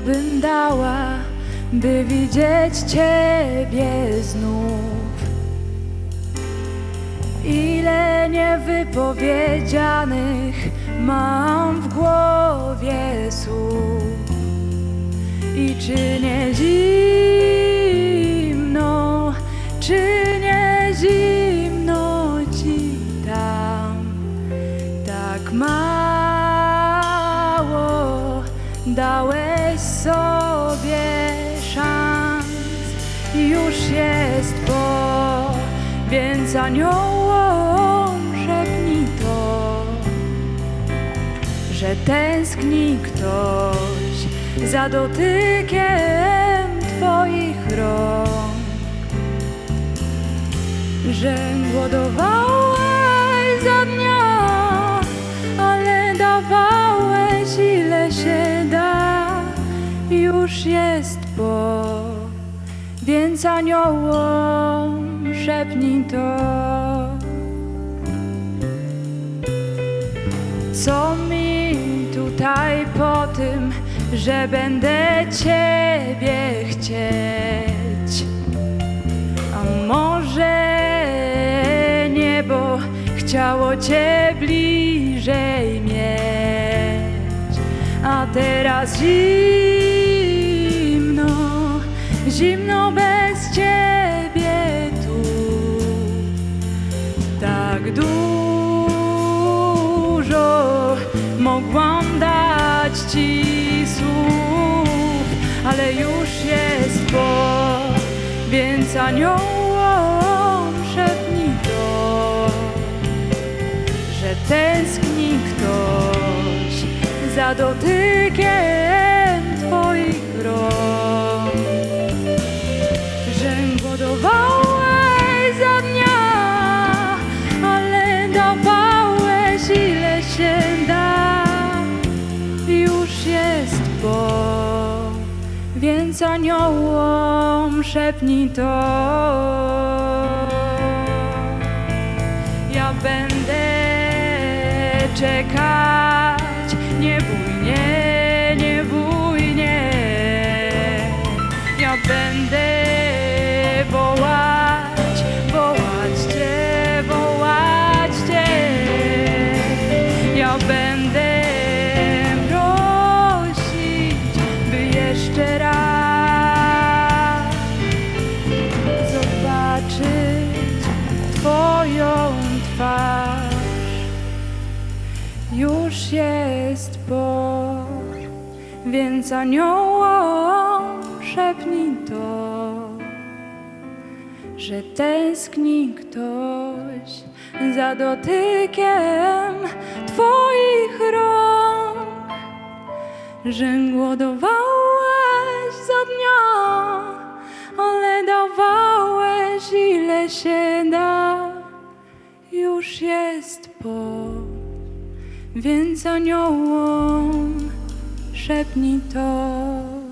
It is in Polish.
bym dała, by widzieć Ciebie znów. Ile niewypowiedzianych mam w głowie słów i czy nie zimno, czy nie zimno Ci tam tak mało dałeś sobie szans. Już jest po więc aniołom szepnij to że tęskni ktoś za dotykiem Twoich rąk, że głodowałeś już jest po, więc aniołom szepnij to. Co mi tutaj po tym, że będę Ciebie chcieć? A może niebo chciało Cię bliżej mieć? A teraz zimno, zimno bez Ciebie tu. Tak dużo mogłam dać ci słów, ale już jest po, więc aniołom szepnij to, że tęskni ktoś za dotykiem więc aniołom szepnij to. Ja będę czekać, Twoją twarz. Już jest po, więc aniołom szepnij to, że tęskni ktoś za dotykiem Twoich rąk, że głodowałeś za dnia, ale dawałeś ile się da, już jest po, więc aniołom szepnij to.